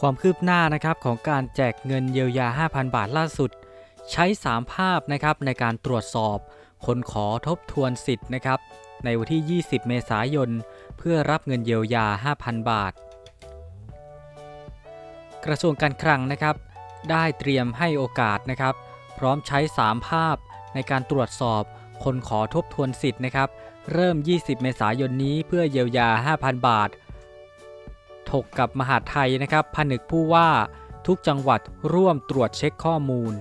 ความคืบหน้านะครับของการแจกเงินเยียวยา 5,000 บาทล่าสุด ใช้ 3 ภาพนะครับในการตรวจสอบ คนขอทบทวนสิทธิ์นะครับในวันที่ 20 เมษายน เพื่อรับเงินเยียวยา 5,000 บาท กระทรวงการคลังนะครับ ได้เตรียมให้โอกาสนะครับ พร้อมใช้ 3 ภาพในการตรวจสอบ คนขอทบทวนสิทธิ์นะครับ เริ่ม 20 เมษายนนี้เพื่อเยียวยา 5,000 บาท ถกกับมหาไทยนะครับผนึกผู้ว่าทุกจังหวัดร่วมตรวจเช็คข้อมูล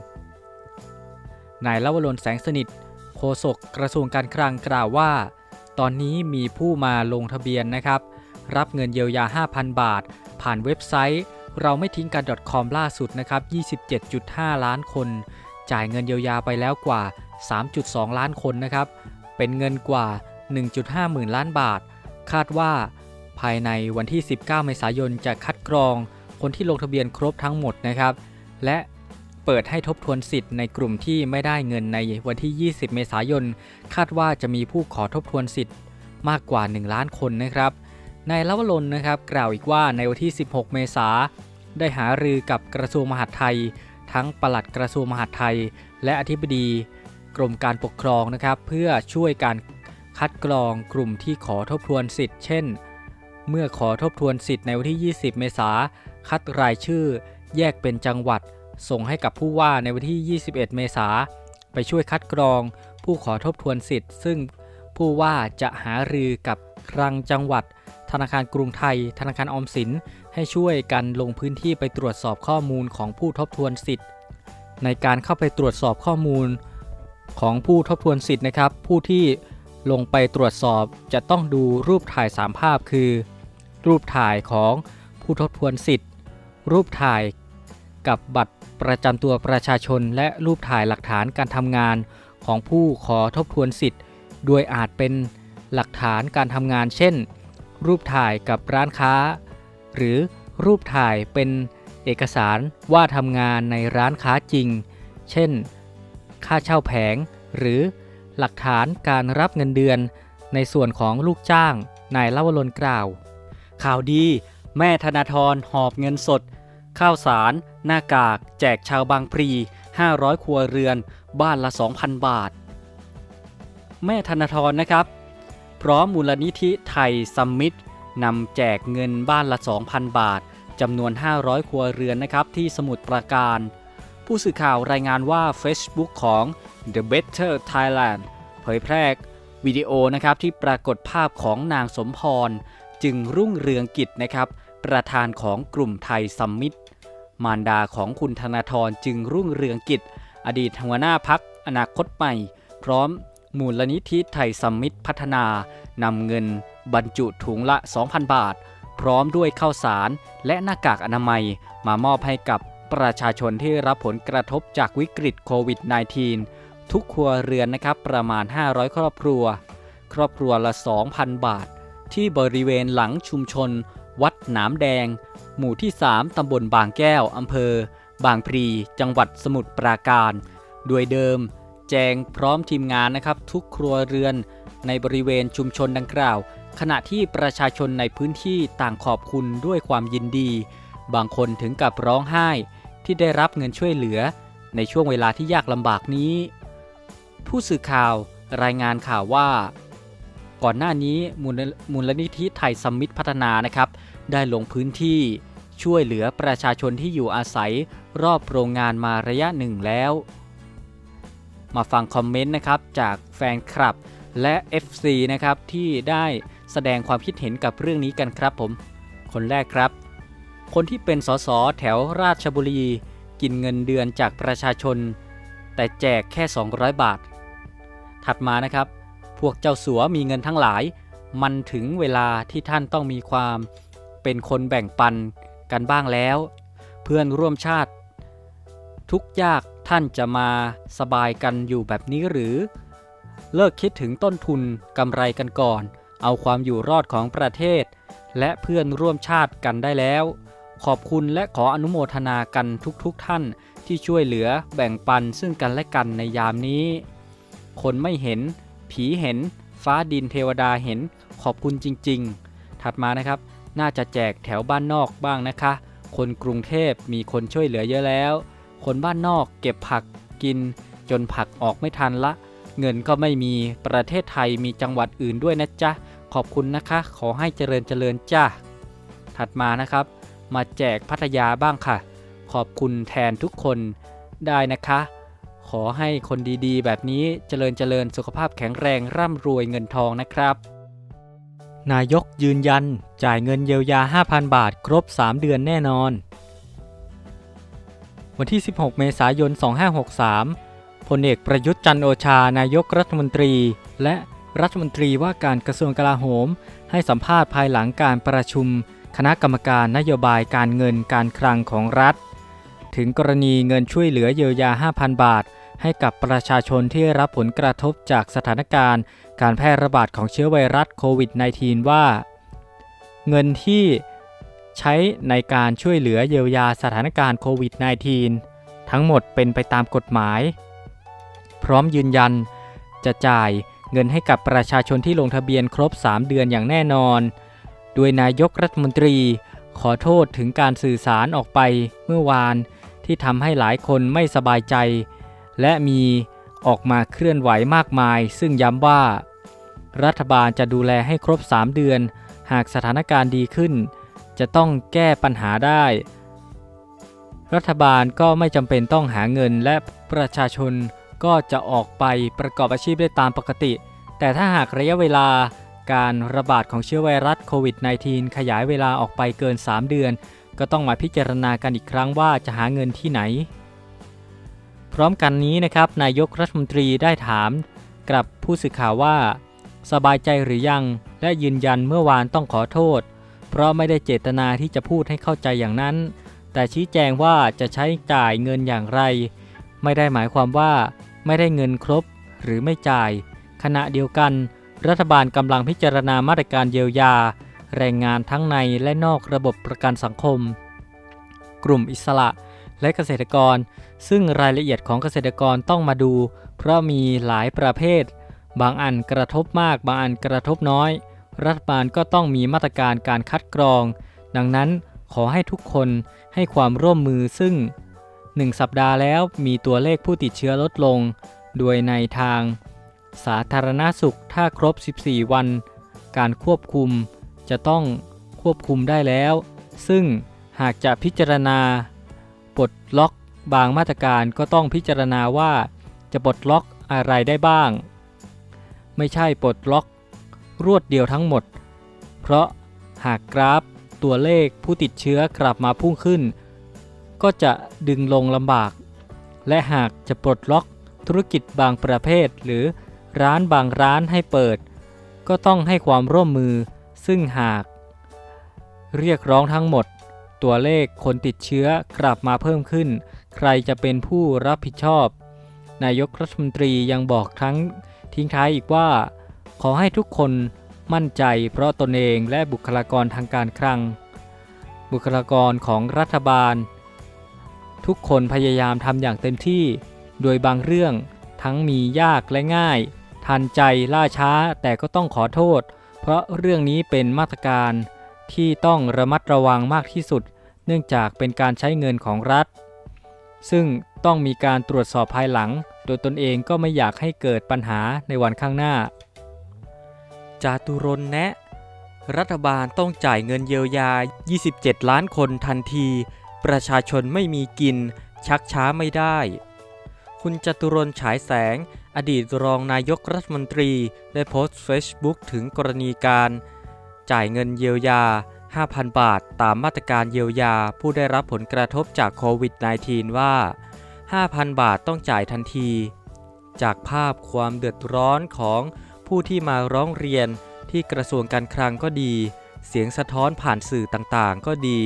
นายลวรนแสงสนิท โฆษกกระทรวงการคลังกล่าวว่า ตอนนี้มีผู้มาลงทะเบียนนะครับ รับเงินเยียวยา 5,000 บาท ผ่านเว็บไซต์ เราไม่ทิ้งกัน .com ล่าสุดนะครับ 27.5 ล้านคน จ่ายเงินเยียวยาไปแล้วกว่า 3.2 ล้านคนนะครับ เป็นเงินกว่า 1.5 หมื่นล้านบาท คาดว่า ภายในวันที่ 19 เมษายนจะคัดกรองคนที่ลงทะเบียนครบทั้งหมดนะครับ และเปิดให้ทบทวนสิทธิ์ในกลุ่มที่ไม่ได้เงินในวันที่ 20 เมษายน คาดว่าจะมีผู้ขอทบทวนสิทธิ์มากกว่า 1 ล้านคนนะครับ นายลวรนนะครับ กล่าวอีกว่าในวันที่ 16 เมษาได้หารือกับกระทรวงมหาดไทย ทั้งปลัดกระทรวงมหาดไทย และอธิบดีกรมการปกครองนะครับ เพื่อช่วยการคัดกรองกลุ่มที่ขอทบทวนสิทธิ์ เช่น เมื่อขอทบทวนสิทธิ์ในวันที่ 20 เมษาคัดรายชื่อ แยกเป็นจังหวัด ส่งให้กับผู้ว่าในวันที่ 21 เมษาไปช่วยคัดกรอง ผู้ขอทบทวนสิทธิ์ ซึ่งผู้ว่าจะหารือกับคลังจังหวัด ธนาคารกรุงไทย ธนาคารออมสิน ให้ช่วยกันลงพื้นที่ไปตรวจสอบข้อมูลของผู้ทบทวนสิทธิ์ ในการเข้าไปตรวจสอบข้อมูล ของผู้ทบทวนสิทธิ์นะครับ ผู้ที่ลงไปตรวจสอบจะต้องดูรูปถ่าย 3 ภาพคือ รูปถ่ายของผู้ทบทวนสิทธิ์ รูปถ่ายกับบัตรประจำตัวประชาชน และรูปถ่ายหลักฐานการทำงานของผู้ขอทบทวนสิทธิ์ โดยอาจเป็นหลักฐานการทำงาน เช่น รูปถ่ายกับร้านค้า หรือรูปถ่ายเป็นเอกสารว่าทำงานในร้านค้าจริง เช่น ค่าเช่าแผง หรือหลักฐานการรับเงินเดือนในส่วนของลูกจ้าง นายเลาวรนกล่าว ข่าวดี แม่ธนาธรหอบเงินสด ข้าวสาร หน้ากาก แจกชาวบางพลี500 ครัวเรือน บ้านละ 2,000 บาท แม่ธนาธรนะครับ พร้อมมูลนิธิไทยซัมมิตนำแจกเงินบ้านละ 2,000 บาทจำนวน 500 ครัวเรือนนะครับที่สมุทรปราการ ผู้สื่อข่าวรายงานว่า Facebook ของ The Better Thailand เผยแพร่วิดีโอนะครับที่ปรากฏภาพของนางสมพร จึงรุ่งเรืองกิจนะครับ ประธานของกลุ่มไทยซัมมิตมารดาของคุณธนาธรจึงรุ่งเรืองกิจ อดีตหัวหน้าพักอนาคตใหม่ พร้อมมูลนิธิไทยซัมมิตพัฒนานำเงินบรรจุถุงละ 2,000 บาท พร้อมด้วยข้าวสารและหน้ากากอนามัย มามอบให้กับประชาชนที่รับผลกระทบจากวิกฤตโควิด -19 ทุกครัวเรือนนะครับประมาณ 500 ครอบครัว ครอบครัวละ 2,000 บาท ที่บริเวณหลังชุมชน วัดหนามแดง หมู่ที่ 3 ตำบลบางแก้ว อำเภอ บางพลี จังหวัดสมุทรปราการ โดยเดิม แจงพร้อมทีมงานนะครับ ทุกครัวเรือนในบริเวณชุมชนดังกล่าว ขณะที่ประชาชนในพื้นที่ต่างขอบคุณด้วยความยินดี บางคนถึงกับร้องไห้ที่ได้รับเงินช่วยเหลือ ในช่วงเวลาที่ยากลำบากนี้ ผู้สื่อข่าวรายงานข่าวว่า ก่อนหน้านี้มูลมูลนิธิไทยซัมมิตพัฒนานะครับ ได้ลงพื้นที่ช่วยเหลือประชาชนที่อยู่อาศัยรอบโรงงานมาระยะหนึ่งแล้ว มาฟังคอมเมนต์นะครับจากแฟนคลับและ FC นะครับที่ได้แสดงความคิดเห็นกับเรื่องนี้กันครับผม คนแรกครับ คนที่เป็นสสแถวราชบุรี กินเงินเดือนจากประชาชน แต่แจกแค่ 200 บาท ถัดมานะครับ พวกเจ้าสัวมีเงินทั้งหลาย มันถึงเวลาที่ท่านต้องมีความเป็นคนแบ่งปันกันบ้างแล้ว เพื่อนร่วมชาติ ทุกยากท่านจะมาสบายกันอยู่แบบนี้หรือ เลิกคิดถึงต้นทุนกำไรกันก่อน เอาความอยู่รอดของประเทศ และเพื่อนร่วมชาติกันได้แล้ว ขอบคุณและขออนุโมทนากันทุกๆทท่านที่ช่วยเหลือแบ่งปันซึ่งกันและกันในยามนี้ คนไม่เห็น ผีเห็น ฟ้าดินเทวดาเห็น ขอบคุณจริง ๆ ถัดมานะครับ น่าจะแจกแถวบ้านนอกบ้างนะคะ คนกรุงเทพมีคนช่วยเหลือเยอะแล้ว คนบ้านนอกเก็บผักกิน จนผักออกไม่ทันละ เงินก็ไม่มีประเทศไทยมีจังหวัดอื่นด้วยนะจ๊ะ ขอบคุณนะคะ ขอให้เจริญเจริญจ้าถัดมานะครับ มาแจกพัทยาบ้างค่ะ ขอบคุณแทนทุกคนได้นะคะ ขอให้คนดีๆ แบบนี้เจริญเจริญสุขภาพแข็งแรงร่ำรวยเงินทองนะครับ นายกยืนยัน จ่ายเงินเยียวยา 5,000 บาท ครบ 3 เดือนแน่นอน วันที่ 16 เมษายน 2563พลเอกประยุทธ์จันโอชานายกรัฐมนตรี และรัฐมนตรีว่าการกระทรวงกลาโหม ให้สัมภาษณ์ภายหลังการประชุม คณะกรรมการนโยบายการเงินการคลังของรัฐ ถึงกรณีเงินช่วยเหลือเยียวยา 5,000 บาท ให้กับประชาชนที่รับผลกระทบจากสถานการณ์ การแพร่ระบาดของเชื้อไวรัสโควิด -19 ว่า เงินที่ใช้ในการช่วยเหลือเยียวยาสถานการณ์โควิด -19 ทั้งหมดเป็นไปตามกฎหมาย พร้อมยืนยัน จะจ่ายเงินให้กับประชาชนที่ลงทะเบียนครบ 3 เดือนอย่างแน่นอน โดยนายกรัฐมนตรีขอโทษถึงการสื่อสารออกไปเมื่อวานที่ทำให้หลายคนไม่สบายใจ และมีออกมาเคลื่อนไหวมากมาย ซึ่งย้ำว่า รัฐบาลจะดูแลให้ครบ 3 เดือน หากสถานการณ์ดีขึ้น จะต้องแก้ปัญหาได้ รัฐบาลก็ไม่จำเป็นต้องหาเงินและประชาชนก็จะออกไปประกอบอาชีพได้ตามปกติ แต่ถ้าหากระยะเวลาการระบาดของเชื้อไวรัสโควิด -19 ขยายเวลาออกไปเกิน 3 เดือน ก็ต้องมาพิจารณากันอีกครั้งว่าจะหาเงินที่ไหน พร้อมกันนี้นะครับนายกรัฐมนตรีได้ถามกับผู้สื่อข่าวว่า สบายใจหรือยัง และยืนยันเมื่อวานต้องขอโทษ เพราะไม่ได้เจตนาที่จะพูดให้เข้าใจอย่างนั้น แต่ชี้แจงว่าจะใช้จ่ายเงินอย่างไร ไม่ได้หมายความว่า ไม่ได้เงินครบ หรือไม่จ่าย ขณะเดียวกัน รัฐบาลกำลังพิจารณามาตรการเยียวยา แรงงานทั้งในและนอกระบบประกันสังคม กลุ่มอิสระ และเกษตรกร ซึ่งรายละเอียดของเกษตรกรต้องมาดู เพราะมีหลายประเภท บางอันกระทบมาก บางอันกระทบน้อย รัฐบาลก็ต้องมีมาตรการการคัดกรอง ดังนั้นขอให้ทุกคนให้ความร่วมมือซึ่ง 1 สัปดาห์แล้วมีตัวเลขผู้ติดเชื้อลดลง โดยในทาง สาธารณสุขถ้าครบ 14 วัน การควบคุมจะต้องควบคุมได้แล้ว ซึ่งหากจะพิจารณา ปลดล็อกบางมาตรการก็ต้องพิจารณาว่าจะปลดล็อกอะไรได้บ้าง ไม่ใช่ปลดล็อก รวดเดียวทั้งหมด เพราะหากกราฟตัวเลขผู้ติดเชื้อกลับมาพุ่งขึ้น ก็จะดึงลงลำบาก และหากจะปลดล็อกธุรกิจบางประเภท หรือร้านบางร้านให้เปิด ก็ต้องให้ความร่วมมือซึ่งหาก เรียกร้องทั้งหมด ตัวเลขคนติดเชื้อกลับมาเพิ่มขึ้น ใครจะเป็นผู้รับผิดชอบ นายกรัฐมนตรียังบอกทั้งทิ้งท้ายอีกว่า ขอให้ทุกคนมั่นใจ เพราะตนเองและบุคลากรทางการคลัง บุคลากรของรัฐบาล ทุกคนพยายามทำอย่างเต็มที่ โดยบางเรื่องทั้งมียากและง่าย ทันใจล่าช้าแต่ก็ต้องขอโทษ เพราะเรื่องนี้เป็นมาตรการ ที่ต้องระมัดระวังมากที่สุด เนื่องจากเป็นการใช้เงินของรัฐ ซึ่งต้องมีการตรวจสอบภายหลัง โดยตนเองก็ไม่อยากให้เกิดปัญหาในวันข้างหน้า จาตุรนแนะ รัฐบาลต้องจ่ายเงินเยียวยา 27 ล้านคนทันที ประชาชนไม่มีกิน ชักช้าไม่ได้ คุณจตุรนฉายแสง อดีตรองนายกรัฐมนตรี ได้โพสต์ Facebook ถึงกรณีการ จ่ายเงินเยียวยา 5,000 บาท ตามมาตรการเยียวยาผู้ได้รับผลกระทบจากโควิด -19 ว่า 5,000 บาทต้องจ่ายทันที จากภาพความเดือดร้อนของผู้ที่มาร้องเรียนที่กระทรวงการคลังก็ดี เสียงสะท้อนผ่านสื่อต่างๆ ก็ดี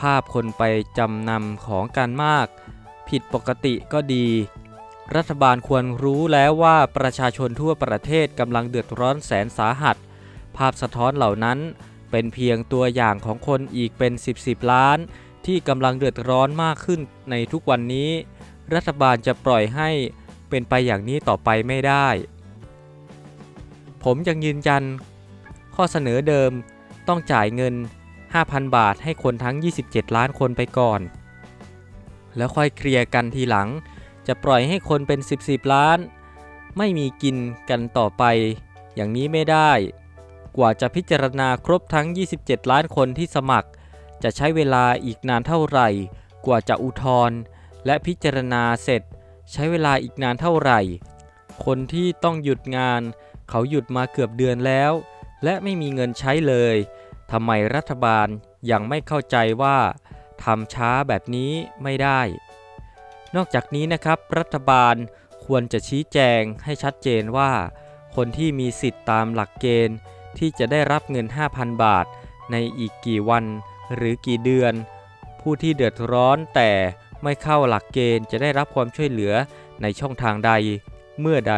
ภาพคนไปจำนำของกันมาก ผิดปกติก็ดี รัฐบาลควรรู้แล้วว่าประชาชนทั่วประเทศกำลังเดือดร้อนแสนสาหัส ภาพสะท้อนเหล่านั้น เป็นเพียงตัวอย่างของคนอีกเป็น 10 10ล้าน ที่กำลังเดือดร้อนมากขึ้นในทุกวันนี้ รัฐบาลจะปล่อยให้เป็นไปอย่างนี้ต่อไปไม่ได้ ผมยังยืนยัน ข้อเสนอเดิมต้องจ่ายเงิน 5,000 บาทให้คนทั้ง 27 ล้านคนไปก่อน แล้วค่อยเคลียร์กันทีหลัง จะปล่อยให้คนเป็น 10 10ล้าน ไม่มีกินกันต่อไป อย่างนี้ไม่ได้ กว่าจะพิจารณาครบทั้ง 27 ล้านคนที่สมัคร จะใช้เวลาอีกนานเท่าไหร่ กว่าจะอุทธรณ์และพิจารณาเสร็จ ใช้เวลาอีกนานเท่าไหร่ คนที่ต้องหยุดงาน เขาหยุดมาเกือบเดือนแล้ว และไม่มีเงินใช้เลยทำไมรัฐบาลยังไม่เข้าใจว่าทำช้าแบบนี้ไม่ได้ นอกจากนี้นะครับ รัฐบาลควรจะชี้แจงให้ชัดเจนว่า คนที่มีสิทธิ์ตามหลักเกณฑ์ ที่จะได้รับเงิน 5,000 บาท ในอีกกี่วันหรือกี่เดือน ผู้ที่เดือดร้อนแต่ไม่เข้าหลักเกณฑ์จะได้รับความช่วยเหลือในช่องทางใดเมื่อใด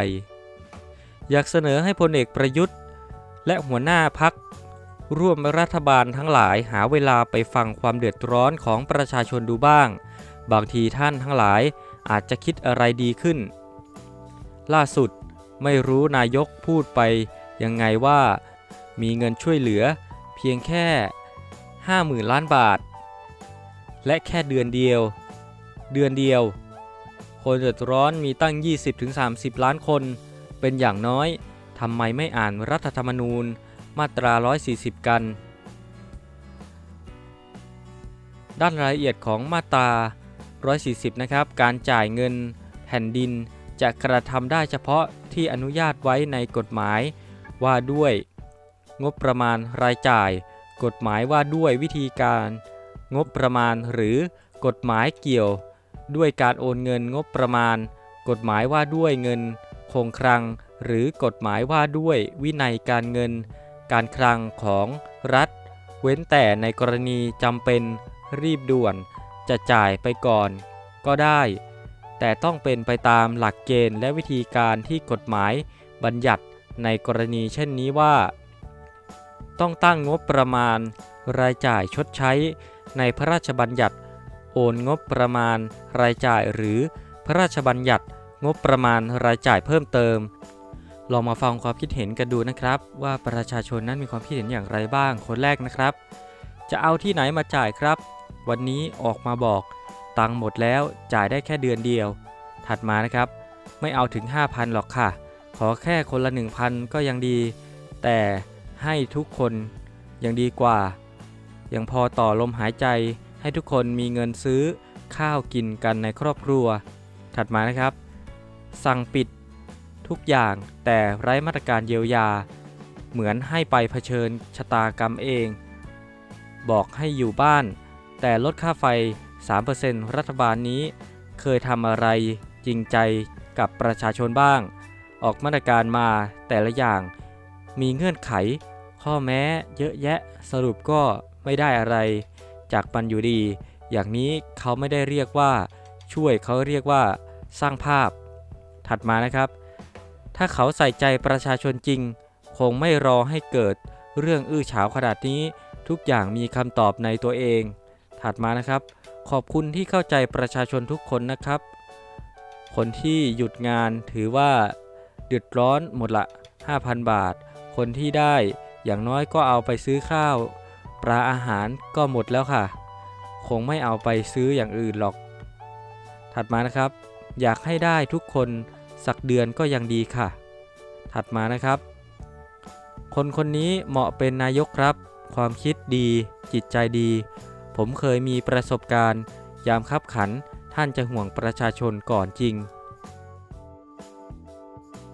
อยากเสนอให้พลเอกประยุทธ์ และหัวหน้าพักร่วมรัฐบาลทั้งหลายหาเวลาไปฟังความเดือดร้อนของประชาชนดูบ้าง บางทีท่านทั้งหลายอาจจะคิดอะไรดีขึ้น ล่าสุดไม่รู้นายกพูดไปยังไงว่า มีเงินช่วยเหลือเพียงแค่ 50,000 ล้านบาท และแค่เดือนเดียว เดือนเดียว คนเดือดร้อนมีตั้ง 20-30 ล้านคน เป็นอย่างน้อยทำไมไม่อ่านรัฐธรรมนูญมาตรา 140 กัน ด้านรายละเอียดของมาตรา 140 นะครับ การจ่ายเงินแผ่นดินจะกระทำได้เฉพาะที่อนุญาตไว้ในกฎหมายว่าด้วย งบประมาณรายจ่าย กฎหมายว่าด้วยวิธีการ งบประมาณหรือกฎหมายเกี่ยว ด้วยการโอนเงินงบประมาณ กฎหมายว่าด้วยเงิน คงคลัง หรือกฎหมายว่าด้วยวินัยการเงิน การคลังของรัฐ เว้นแต่ในกรณีจำเป็นรีบด่วนจะจ่ายไปก่อน ก็ได้ แต่ต้องเป็นไปตามหลักเกณฑ์และวิธีการที่กฎหมายบัญญัติในกรณีเช่นนี้ว่า ต้องตั้งงบประมาณ รายจ่ายชดใช้ ในพระราชบัญญัติ โอนงบประมาณ รายจ่ายหรือพระราชบัญญัติงบประมาณรายจ่ายเพิ่มเติม ลองมาฟังความคิดเห็นกันดูนะครับ ว่าประชาชนนั้นมีความคิดเห็นอย่างไรบ้างคนแรกนะครับ จะเอาที่ไหนมาจ่ายครับ วันนี้ออกมาบอก ตังหมดแล้วจ่ายได้แค่เดือนเดียว ถัดมานะครับ ไม่เอาถึง 5,000 หรอกค่ะ ขอแค่คนละ 1,000 ก็ยังดี แต่ ให้ทุกคนยังดีกว่ายังพอต่อลมหายใจให้ทุกคนมีเงินซื้อข้าวกินกันในครอบครัว ถัดมานะครับ สั่งปิดทุกอย่างแต่ไร้มาตรการเยียวยา เหมือนให้ไปเผชิญชะตากรรมเอง บอกให้อยู่บ้าน แต่ลดค่าไฟ 3%รัฐบาลนี้ เคยทำอะไรจริงใจกับประชาชนบ้าง ออกมาตรการมาแต่ละอย่าง มีเงื่อนไข ข้อแม้เยอะแยะสรุปก็ไม่ได้อะไรจากปันอยู่ดี อย่างนี้เขาไม่ได้เรียกว่าช่วยเขาเรียกว่าสร้างภาพ ถัดมานะครับ ถ้าเขาใส่ใจประชาชนจริง คงไม่รอให้เกิดเรื่องอื้อฉาวขนาดนี้ทุกอย่างมีคำตอบในตัวเอง ถัดมานะครับ ขอบคุณที่เข้าใจประชาชนทุกคนนะครับ คนที่หยุดงานถือว่า เดือดร้อนหมดละ 5,000 บาท คนที่ได้ อย่างน้อยก็เอาไปซื้อข้าว ปลาอาหารก็หมดแล้วค่ะ คงไม่เอาไปซื้ออย่างอื่นหรอก ถัดมานะครับ อยากให้ได้ทุกคนสักเดือนก็ยังดีค่ะ ถัดมานะครับ คนคนนี้เหมาะเป็นนายกครับ ความคิดดี จิตใจดี ผมเคยมีประสบการณ์ ยามคับขันท่านจะห่วงประชาชนก่อนจริง